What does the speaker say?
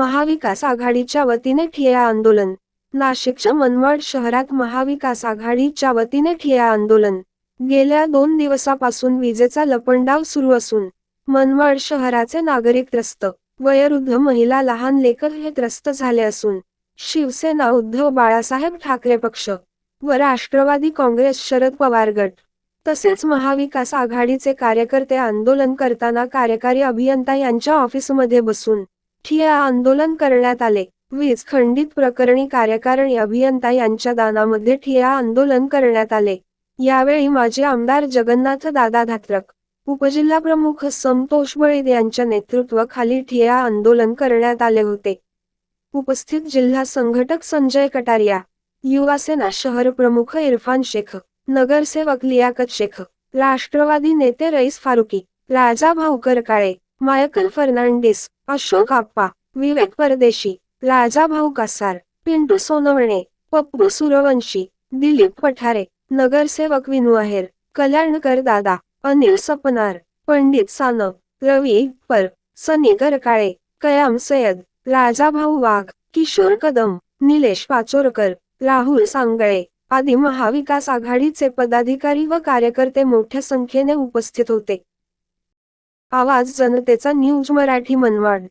महाविकास आघाडीच्या वतीने ठिय्या आंदोलन. नाशिकच्या मनमाड शहरात महाविकास आघाडीच्या वतीने ठिय्या आंदोलन. गेल्या दोन दिवसापासून विजेचा लपंडाव सुरू असून मनमाड शहराचे नागरिक त्रस्त. वयोवृद्ध महिला लहान लेकर हे त्रस्त झाले असून शिवसेना उद्धव बाळासाहेब ठाकरे पक्ष व राष्ट्रवादी काँग्रेस शरद पवार गट तसेच महाविकास आघाडीचे कार्यकर्ते आंदोलन करताना कार्यकारी अभियंता यांच्या ऑफिसमध्ये बसून ठिया आंदोलन करण्यात आले. वीज खंडित प्रकरणी कार्यकारिणी अभियंता यांच्या दानामध्ये ठिया आंदोलन करण्यात आले. यावेळी माजी आमदार जगन्नाथ दादा धात्रक उपजिल्हाप्रमुख संतोष बळीद यांच्या नेतृत्वाखाली ठिया आंदोलन करण्यात आले होते. उपस्थित जिल्हा संघटक संजय कटारिया युवासेना शहर प्रमुख इरफान शेख नगरसेवक लियाकत शेख राष्ट्रवादी नेते रईस फारुकी राजा भाऊकर काळे मायकल फर्नांडिस अशोक आप्पा विवेक परदेशी राजाभाऊ कासार पिंटू सोनवणे पप्पू सुरवंशी दिलीप पठारे नगरसेवक विनू आहेर कल्याणकर दादा अनिल सपनार पंडित सानव रवी पर सनी गरकाळे कयाम सय्यद राजाभाऊ वाघ किशोर कदम निलेश पाचोरकर राहुल सांगळे आदी महाविकास आघाडीचे पदाधिकारी व कार्यकर्ते मोठ्या संख्येने उपस्थित होते. आवाज जनतेचा न्यूज मराठी मनवाड